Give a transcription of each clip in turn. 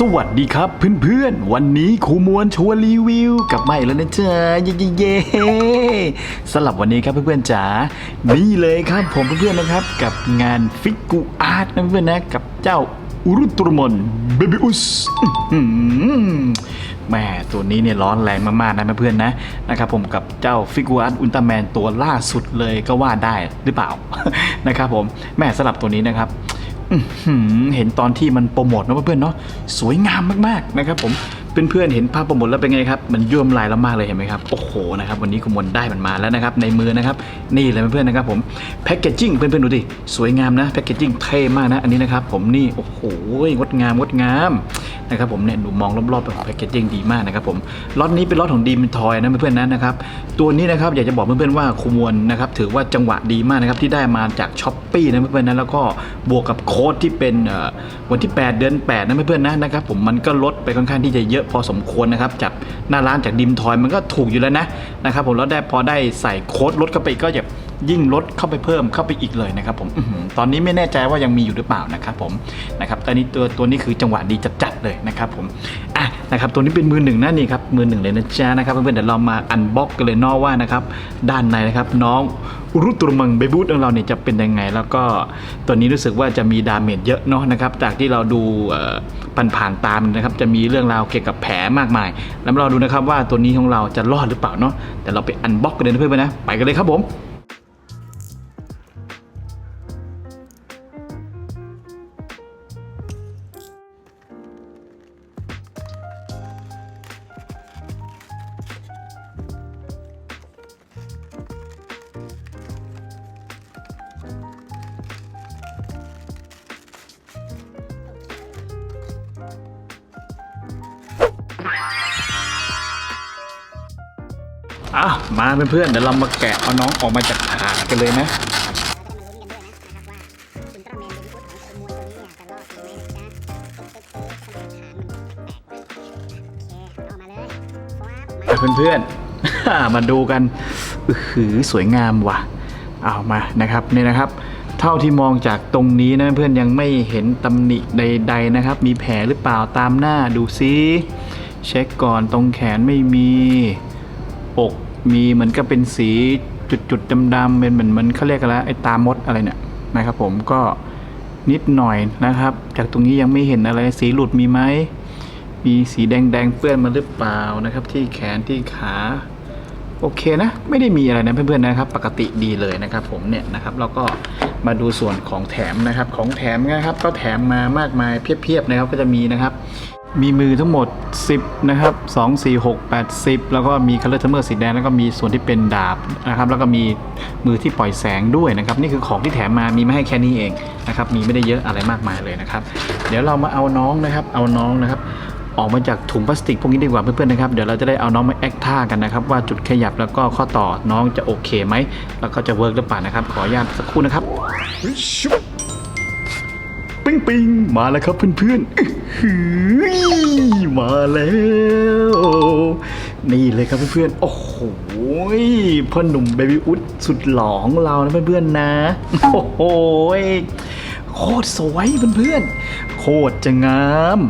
สวัสดีครับเพื่อนๆ วันนี้ครูมวลชวนรีวิวกับมาอีกแล้วนะจ๊ะเย่เย่เย่สำหรับวันนี้ครับเพื่อนๆจ๋านี่เลยครับผมเพื่อนๆนะครับ กับงานฟิกกูอาร์ตนะเพื่อนๆนะกับเจ้าอุรุตรมอนเบบิอุสแม่ตัวนี้เนี่ยร้อนแรงมากๆนะเพื่อนๆนะนะครับผมกับเจ้าฟิกกูอาร์ตอุลตร้าแมนตัวล่าสุดเลยก็ว่าได้หรือเปล่านะครับผมแม่สำหรับตัวนี้นะครับ เห็นตอนที่มันโปรโมทเนอะเพื่อนๆเนาะสวยงามมากๆนะครับผม เพื่อนๆเห็นภาพปรโมทแล้วเป็นไงครับมันย่วน้ำลายเรามากเลยเห็นไหมครับโอ้โหนะครับวันนี้ขมวลได้มันมาแล้วนะครับในมือนะครับนี่เลยเพื่อนๆนะครับผมแพคเกจจิ้งเพื่อนๆดูดิสวยงามนะแพคเกจจิ้งเท่มากนะอันนี้นะครับผมนี่โอ้โหงดงามงดงามนะครับผมเนี่ยดูมองรอบๆแบบแพคเกจจิ้งดีมากนะครับผมล็อตนี้เป็นล็อตของดีมทอยนะเพื่อนๆนะนะครับตัวนี้นะครับอยากจะบอกเพื่อนๆว่าขมวลนะครับถือว่าจังหวะดีมากนะครับที่ได้มาจากช้อปปี้นะเพื่อนๆนะแล้วก็บวกกับโค้ดที่เป็นวันที่ 8 เดือน8นะเพื่อนๆนะนะครับผมมันก็ลดไปค่อนข้างที่จะเยอะพอสมควรนะครับจากหน้าร้านจากดิมทอยมันก็ถูกอยู่แล้วนะนะครับผมแล้วได้พอได้ใส่โค้ดลดเข้าไปก็จะ ยิ่งลดเข้าไปเพิ่มเข้าไปอีกเลยนะครับผมตอนนี้ไม่แน่ใจว่ายังมีอยู่หรือเปล่านะครับผมนะครับแต่นี้ตัวตัวนี้คือจังหวะดีจัดๆเลยนะครับผมอะนะครับตัวนี้เป็นมือหนึ่งนะนี่ครับมือหนึ่งเลยนะจ๊ะนะครับเพื่อนๆเดี๋ยวเรามาอันบ็อกกันเลยนอะว่านะครับด้านในนะครับน้องรุตรุมังเบบูตของเราเนี่ยจะเป็นยังไง แล้วก็ตัวนี้รู้สึกว่าจะมีดาเมจเยอะเนาะนะครับจากที่เราดูผ่านผ่านๆตามนะครับจะมีเรื่องราวเกี่ยวกับแผลมากมาย แล้วเราดูนะครับว่าตัวนี้ของเราจะรอดหรือเปล่าเนาะแต่เราไปอันบ็อกกันเลยนะเพื่อนๆนะไปกันเลยครับผม อะมาเพื่อนๆเดี๋ยวเรามาแกะเอาน้องออกมาจากถาดกันเลยนะเพื่อนๆ มาดูกันอือหือสวยงามว่ะ เอามานะครับนี่นะครับ เท่าที่มองจากตรงนี้นะเพื่อนยังไม่เห็นตำหนิใด ๆนะครับ มีแผลหรือเปล่าตามหน้าดูซิ เช็คก่อนตรงแขนไม่มีอก มีเหมือนกับเป็นสีจุดๆดำๆเป็นเหมือนเหมันเขาเรียกกันแล้วไอ้ตามดอะไรเนี่ยนะครับ ผมก็นิดหน่อยนะครับ จากตรงนี้ยังไม่เห็นอะไรสีหลุดมีไหมมีสีแดงๆเปื้อนมาหรือเปล่านะครับ ที่แขนที่ขาโอเคนะไม่ได้มีอะไรนะเพื่อนๆนะครับ ปกติดีเลยนะครับ ผมเนี่ยนะครับแล้วก็มาดูส่วนของแถมนะครับ ของแถมนะครับ ก็แถมมามากมายเพียบๆนะครับก็จะมีนะครับ มีมือทั้งหมด 10 นะครับ 2 4 6 8 10 แล้วก็มีคัลเลอร์เทมเมอร์สีแดง แล้วก็มีส่วนที่เป็นดาบนะครับ แล้วก็มีมือที่ปล่อยแสงด้วยนะครับ นี่คือของที่แถมมามีไม่ให้แค่นี้เองนะครับ มีไม่ได้เยอะอะไรมากมายเลยนะครับ เดี๋ยวเรามาเอาน้องนะครับ เอาน้องนะครับ ออกมาจากถุงพลาสติกพวกนี้ดีกว่าเพื่อนๆนะครับ เดี๋ยวเราจะได้เอาน้องมาแอคท่ากันนะครับ ว่าจุดขยับแล้วก็ข้อต่อน้องจะโอเคไหม แล้วก็จะเวิร์กหรือเปล่านะครับ ขออนุญาตสักครู่นะครับชุบ ปิ้งปิงมาแล้วครับเพื่อนๆอื้อหือมาแล้ว นี่เลยครับเพื่อนๆ โอ้โหพ่อหนุ่มเบบี้อุดสุดหล่อของเรานะเพื่อนๆนะ โอ้โหโคตรสวยเพื่อนๆ โคตรจะงาม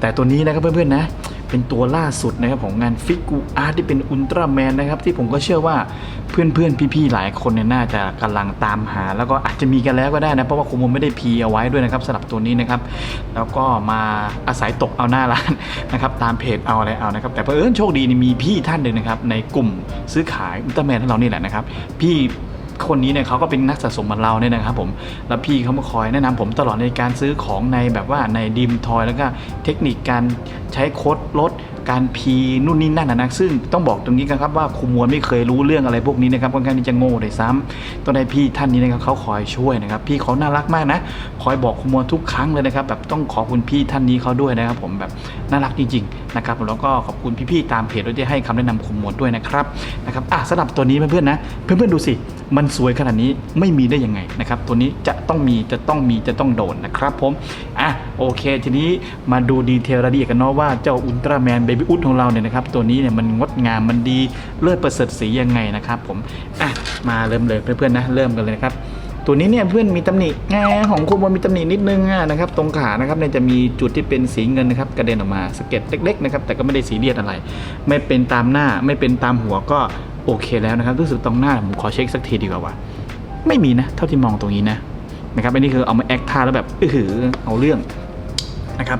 แต่ตัวนี้นะครับเพื่อนๆนะ เป็นตัวล่าสุดนะครับของงานฟิกูอาร์ตที่เป็นอุลตร้าแมนนะครับที่ผมก็เชื่อว่าเพื่อนๆพี่ๆหลายคนเนี่ยน่าจะกำลังตามหา แล้วก็อาจจะมีกันแล้วก็ได้นะเพราะว่าคงไม่ได้พีเอาไว้ด้วยนะครับสำหรับตัวนี้นะครับแล้วก็มาอาศัยตกเอาหน้าร้านนะครับตามเพจเอาอะไรเอานะครับแต่เพอเอิญโชคดีนี่มีพี่ท่านหนึ่งนะครับในกลุ่มซื้อขายอุลตร้าแมนของเรานี่แหละนะครับพี่ คนนี้เนี่ยเขาก็เป็นนักสะสมเหมือนเราเนี่ยนะครับผมแล้วพี่เขามาคอยแนะนำผมตลอดในการซื้อของในแบบว่าในดิมทอยแล้วก็เทคนิคการใช้โค้ดลด การพีนู่นนี่นั่นนะซึ่งต้องบอกตรงนี้กันครับว่าครูมวลไม่เคยรู้เรื่องอะไรพวกนี้นะครับค่อนข้างที่จะโง่เลยซ้ำต้องได้พี่ท่านนี้นะครับเขาคอยช่วยนะครับ พี่เขาน่ารักมากนะ คอยบอกครูมวลทุกครั้งเลยนะครับ แบบต้องขอบคุณพี่ท่านนี้เขาด้วยนะครับ ผมแบบน่ารักจริงๆนะครับแล้วก็ขอบคุณพี่ๆตามเพจด้วยที่ให้คำแนะนำครูมวลด้วยนะครับนะครับอะสำหรับตัวนี้เพื่อนๆนะ เพื่อนๆดูสิมันสวยขนาดนี้ไม่มีได้ยังไงนะครับ ตัวนี้จะต้องมีจะต้องมีจะต้องโดนนะครับ ผมอะโอเค ทีนี้มาดูดีเทลรายละเอียดกันเนาะว่าเจ้าอุลตร้าแมนเบบี้อุดของเราเนี่ยนะครับ ตัวนี้เนี่ยมันงดงามมันดีเลิศประเสริฐสียังไงนะครับผมอะมาเริ่มเลยเพื่อนๆนะเริ่มกันเลยนะครับตัวนี้เนี่ยเพื่อนมีตำหนิแงของคุณบนมีตำหนินิดนึงนะครับตรงขานะครับเนี่ยจะมีจุดที่เป็นสีเงินนะครับกระเด็นออกมาสเก็ดเล็กๆนะครับแต่ก็ไม่ได้สีเรียสอะไร ไม่เป็นตามหน้าไม่เป็นตามหัวก็โอเคแล้วนะครับรู้สึกตรงหน้าผมขอเช็คสักทีดีกว่าว่า ไม่มีนะเท่าที่มองตรงนี้นะนะครับอันนี้คือเอามาแอคท่าแล้วแบบอื้อหือเอาเรื่องนะครับ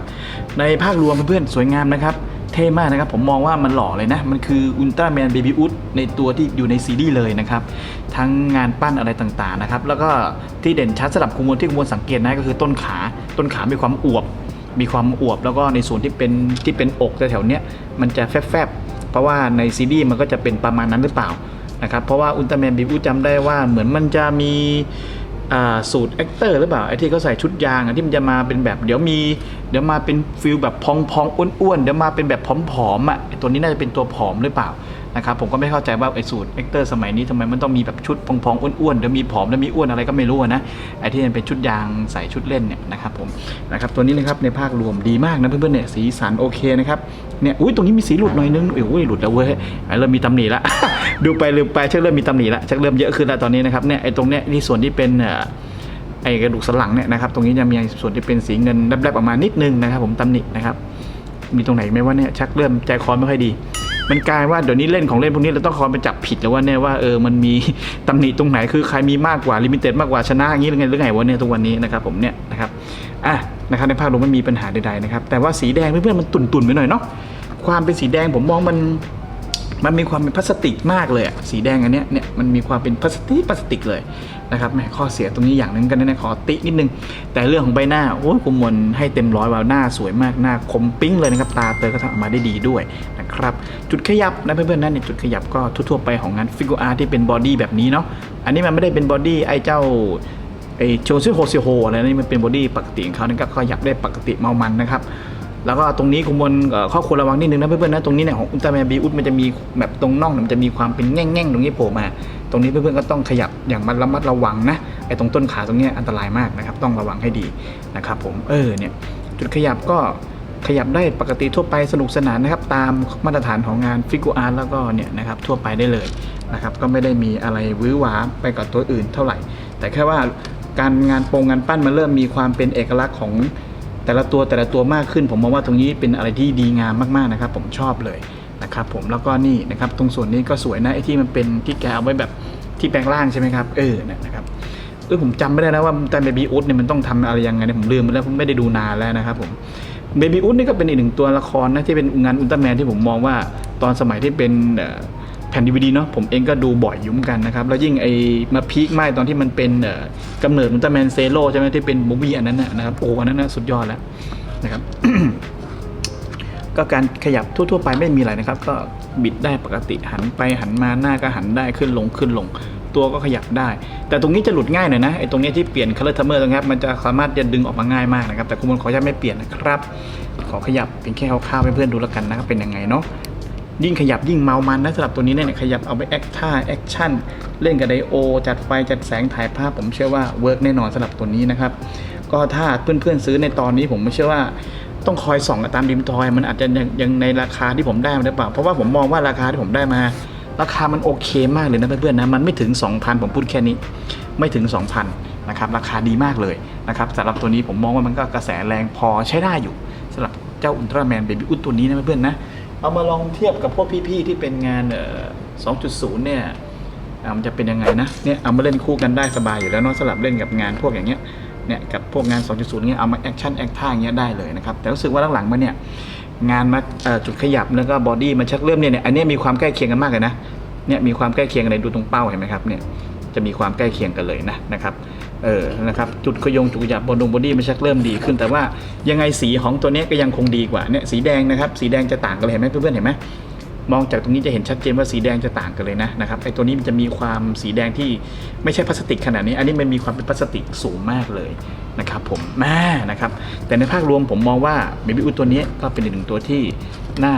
ในภาพรวมเพื่อนๆสวยงามนะครับ เท่มากนะครับ ผมมองว่ามันหล่อเลยนะ มันคืออุลตร้าแมนเบบี้อุดในตัวที่อยู่ในซีรีส์เลยนะครับ ทั้งงานปั้นอะไรต่างๆนะครับ แล้วก็ที่เด่นชัดสำหรับคุณมวลที่คุณมวลสังเกตนะก็คือต้นขาต้นขามีความอวบ มีความอวบ แล้วก็ในส่วนที่เป็นที่เป็นอกแถวๆเนี้ยมันจะแฟบๆเพราะว่าในซีรีส์มันก็จะเป็นประมาณนั้นหรือเปล่านะครับเพราะว่าอุลตร้าแมนเบบี้อุดจำได้ว่าเหมือนมันจะมี สูตรแอคเตอร์หรือเปล่าไอ้ที่เขาใส่ชุดยางอะที่มันจะมาเป็นแบบเดี๋ยวมี เดี๋ยวมาเป็นฟิลแบบพองพองๆอ้วนๆเดี๋ยวมาเป็นแบบผอมๆอะตัวนี้น่าจะเป็นตัวผอมหรือเปล่านะครับผมก็ไม่เข้าใจว่าไอ้สูตรแอคเตอร์สมัยนี้ทำไมมันต้องมีแบบชุดพองๆอ้วนๆเดี๋ยวมีผอมแล้วมีอ้วนอะไรก็ไม่รู้นะไอ้ที่มันเป็นชุดยางใส่ชุดเล่นเนี่ยนะครับผมนะครับตัวนี้นะครับในภาครวมดีมากนะเพื่อนๆเนี่ยสีสันโอเคนะครับเนี่ยอุ้ยตรงนี้มีสีหลุดหน่อยนึงโอ้ยหลุดแล้วเว้ยไอ้เริ่มมีตำหนิละ ดูไปลืมไปชักเริ่มมีตำหนิละชักเริ่มเยอะขึ้นแล้วตอนนี้นะครับเนี่ยไอ้ตรงเนี้ยนี่ส่วนที่เป็นเอ่อไอกระดูกสันหลังเนี่ยนะครับตรงนี้จะมีส่วนที่เป็นสีเงินแลบๆออกมานิดนึงนะครับ ผมตำหนินะครับมีตรงไหนไหมว่าเนี่ยชักเริ่มใจคอไม่ค่อยดี มันกลายว่าเดี๋ยวนี้เล่นของเล่นพวกนี้เราต้องคอยไปจับผิดแล้วว่าเนี่ยว่าเออมันมีตำหนิตรงไหนคือใครมีมากกว่าลิมิเต็ดมากกว่าชนะอย่างนี้หรือไงหรือไงวะเนี่ยทุกวันนี้นะครับผมเนี่ยนะครับอะนะครับในภาพรวมไม่มีปัญหาใดๆนะครับแต่ว่าสีแดงเพื่อนๆมันตุ่นๆไปหน่อยเนาะความเป็นสีแดงผมมองมัน มันมีความเป็นพลาสติกมากเลยอะสีแดงอันเนี้ยเนี่ยมันมีความเป็นพลาสติกพลาสติกเลยนะครับแหมข้อเสียตรงนี้อย่างหนึงกันนะขอตินิดนึง แต่เรื่องของใบหน้าโอ้ยคุณมวลให้เต็มร้อยว่าหน้าสวยมากหน้าคมปิ้งเลยนะครับตาเตอก็ทำออกมาได้ดีด้วยนะครับจุดขยับนะเพื่อนๆนั่นเนี่ยจุดขยับก็ทั่วๆไปของงานฟิก u อาร์ที่เป็นบอดี้แบบนี้เนาะอันนี้มันไม่ได้เป็นบอดี้ไอ้เจ้าไอโชซิโฮซิโฮอะไรนี่มันเป็นบอดี้ปกติของเขานี่ก็ขยับได้ปกติเมามันนะครับ แล้วก็ตรงนี้คุณบนเอ่อข้อควรระวังนิดนึงนะเพื่อนๆนะตรงนี้เนี่ยของอุลตร้าแมนบีอุดมันจะมีแบบตรงน่องมันจะมีความเป็นแง่งๆตรงนี้โผล่มา ตรงนี้เพื่อนๆก็ต้องขยับอย่างมันระมัดระวังนะไอ้ตรงต้นขาตรงนี้อันตรายมากนะครับต้องระวังให้ดีนะครับผมเออเนี่ยจุดขยับก็ขยับได้ปกติทั่วไปสนุกสนานนะครับ ตามมาตรฐานของงานฟิก u อาร์แล้วก็เนี่ยนะครับทั่วไปได้เลยนะครับก็ไม่ได้มีอะไรวื้อหวาไปกับตัวอื่นเท่าไหร่ แต่แค่ว่าการงานโปรงงานปั้นมันเริ่มมีความเป็นเอกลักษณ์ของ แต่ละตัวแต่ละตัวมากขึ้น ผมมองว่าตรงนี้เป็นอะไรที่ดีงามมากๆนะครับ ผมชอบเลยนะครับผมแล้วก็นี่นะครับตรงส่วนนี้ก็สวยนะไอ้ที่มันเป็นที่แกเอาไว้แบบที่แปลงร่างใช่ไหมครับเออเนี่ยนะครับเออผมจำไม่ได้แล้วว่าแต่เบบี้อุดเนี่ยมันต้องทำอะไรยังไงเนี่ยผมลืมไปแล้วผมไม่ได้ดูนานแล้วนะครับผมเบบี้อุดนี่ก็เป็นอีกหนึ่งตัวละครนะที่เป็นงานอุลตร้าแมนที่ผมมองว่าตอนสมัยที่เป็น ผ่นดีวดีเนาะผมเองก็ดูบ่อยอยู่เหมือนกันนะครับ แล้วยิ่งไอ้มาพีคมากตอนที่มันเป็นเอ่อกำเนิดอุลตร้าแมนเซโร่ใช่ไหมที่เป็นมูวี่อันนั้นนะครับโอ้อันนั้นนะสุดยอดแล้วนะครับ ก็การขยับทั่ว ๆ ไปไม่มีอะไรนะครับ ก็บิดได้ปกติหันไปหันมาหน้าก็หันได้ขึ้นลงขึ้นลง ตัวก็ขยับได้ แต่ตรงนี้จะหลุดง่ายหน่อยนะไอ้ตรงนี้ที่เปลี่ยน color timer ตรงนี้ครับมันจะสามารถจะดึงออกมาง่ายมากนะครับแต่คุณมนขออนุญาตไม่เปลี่ยนนะครับ ขอขยับเป็นแค่คร่าวๆให้เพื่อนดูแล้วกันนะครับเป็นยังไงเนาะ ยิ่งขยับยิ่งเมามันนะสำหรับตัวนี้เนี่ยขยับเอาไปแอคท่าแอคชั่นเล่นกับไดโอ จัดไฟจัดแสงถ่ายภาพผมเชื่อว่าเวิร์กแน่นอนสำหรับตัวนี้นะครับก็ถ้าเพื่อนๆซื้อในตอนนี้ผมไม่เชื่อว่าต้องคอยส่องตามดิมทอยมันอาจจะยังในราคาที่ผมได้มาหรือเปล่า เพราะว่าผมมองว่าราคาที่ผมได้มา ราคามันโอเคมากเลยนะเพื่อนๆนะมันไม่ถึง 2,000 ผมพูดแค่นี้ ไม่ถึง 2,000นะครับราคาดีมากเลยนะครับสำหรับตัวนี้ผมมองว่ามันก็กระแสแรงพอใช้ได้อยู่สำหรับเจ้าอุลตร้าแมนเบบี้อุลตัวนี้นะเพื่อนๆนะ เอามาลองเทียบกับพวกพี่ๆที่เป็นงานเอ่อ2.0 เนี่ยอ่ามันจะเป็นยังไงนะเนี่ยเอามาเล่นคู่กันได้สบายอยู่แล้วเนาะสลับเล่นกับงานพวกอย่างเงี้ยเนี่ยกับพวกงาน 2.0 เนี่ยเอามาแอคชั่นแอคท่าอย่างเงี้ยได้เลยนะครับแต่รู้สึกว่าหลังๆมาเนี่ยงานมาจุดขยับแล้วก็บอดี้มันชักเริ่มเนี่ยเนี่ยอันนี้มีความใกล้เคียงกันมากเลยนะเนี่ยมีความใกล้เคียงกันเลยดูตรงเป้าเห็นไหมครับเนี่ยจะมีความใกล้เคียงกันเลยนะนะครับ เออนะครับจุดขยงจุดขยับบนดงบอดี้มันชักเริ่มดีขึ้น แต่ว่ายังไงสีของตัวนี้ก็ยังคงดีกว่าเนี่ยสีแดงนะครับสีแดงจะต่างกันเลยเห็นไหมเพื่อนๆเห็นไหมมองจากตรงนี้จะเห็นชัดเจนว่าสีแดงจะต่างกันเลยนะนะครับไอ้ตัวนี้มันจะมีความสีแดงที่ไม่ใช่พลาสติกขนาดนี้ อันนี้มันมีความเป็นพลาสติกสูงมากเลยนะครับผมแม่นะครับ แต่ในภาพรวมผมมองว่าเบบี้อูตัวนี้ก็เป็นอีกหนึ่งตัวที่น่า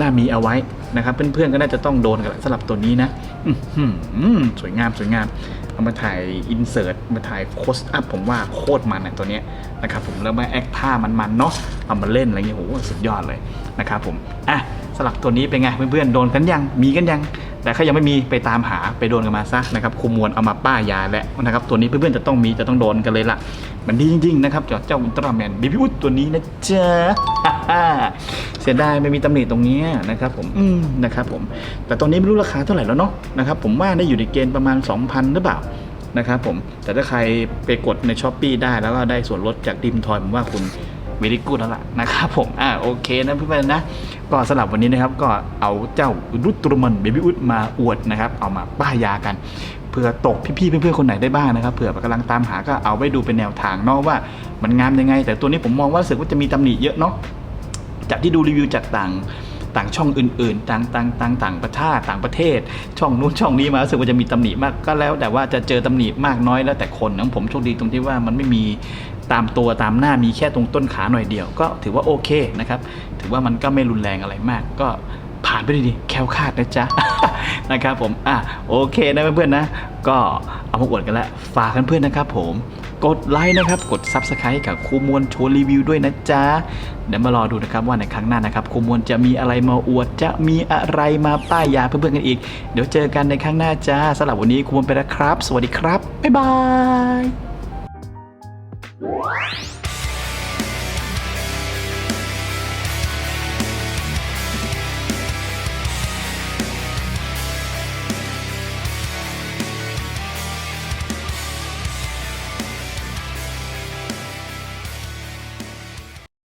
น่ามีเอาไว้นะครับ เพื่อนๆก็น่าจะต้องโดนกันแหละสำหรับตัวนี้นะอื้อหือสวยงามสวยงาม เอามาถ่ายอินเสิร์ตมาถ่ายโคสอัพผมว่าโคตรมันอะตัวเนี้ยนะครับผมแล้วมาแอคท่ามันๆเนาะเอามาเล่นอะไรเงี้ยโหสุดยอดเลยนะครับผมอะสลับตัวนี้เป็นไงเพื่อนๆโดนกันยังมีกันยัง แต่ถ้ายังไม่มีไปตามหาไปโดนกันมาซะนะครับคุมมวลเอามาป้ายยาแล้วนะครับตัวนี้เพื่อนๆจะต้องมีจะต้องโดนกันเลยล่ะ มันดีจริงๆนะครับเจ้าเจ้าอุลตร้าแมนเบบี้อุดตัวนี้นะจ๊ะเสียดายไม่มีตำหนิตรงเนี้ยนะครับผมอืมนะครับผม แต่ตอนนี้ไม่รู้ราคาเท่าไหร่แล้วเนาะนะครับผมว่าได้อยู่ในเกณฑ์ประมาณ 2,000 หรือเปล่านะครับผมแต่ถ้าใครไปกดในช้อปปีได้แล้วก็ได้ส่วนลดจากดิมทอยผมว่าคุณ เวลิกูดแล้วล่ะนะครับผมอ่าโอเคนะเพื่อนๆนะก็สำหรับวันนี้นะครับก็เอาเจ้ารุตรมันเบบี้อุดมาอวดนะครับ เอามาป้ายยากันเผื่อตกพี่ๆเพื่อนๆคนไหนได้บ้างนะครับเผื่อกำลังตามหาก็เอาไว้ดูเป็นแนวทางเนาะว่ามันงามยังไง แต่ตัวนี้ผมมองว่ารู้สึกว่าจะมีตำหนิเยอะเนาะจากที่ดูรีวิวจากต่างต่างช่องอื่นๆ ต่างต่างต่างต่างประเทศต่างประเทศ ช่องนู้นช่องนี้มารู้สึกว่าจะมีตำหนิมากก็แล้ว แต่ว่าจะเจอตำหนิมากน้อยแล้วแต่คนนะผมโชคดีตรงที่ว่ามันไม่มี ตามตัวตามหน้ามีแค่ตรงต้นขาหน่อยเดียว ก็ถือว่าโอเคนะครับถือว่ามันก็ไม่รุนแรงอะไรมาก ก็ผ่านไปด้ดีแค้วคาดนะจ๊ะนะครับผมอะโอเคนะเพื่อนๆนะ ก็เอามาอวดกันล้วฝากเพื่อนๆนะครับผมกดไลค์นะครับ กด Subscribe กับครูมวลโชว์รีวิวด้วยนะจ๊ะ เดี๋ยวมารอดูนะครับว่าในครั้งหน้านะครับครูมวลจะมีอะไรมาอวด จะมีอะไรมาป้ายยาเพื่อนๆกันอีก เดี๋ยวเจอกันในครั้งหน้าจ้าสำหรับวันนี้ครูมวลไปแล้วครับ สวัสดีครับ บ๊ายบาย What?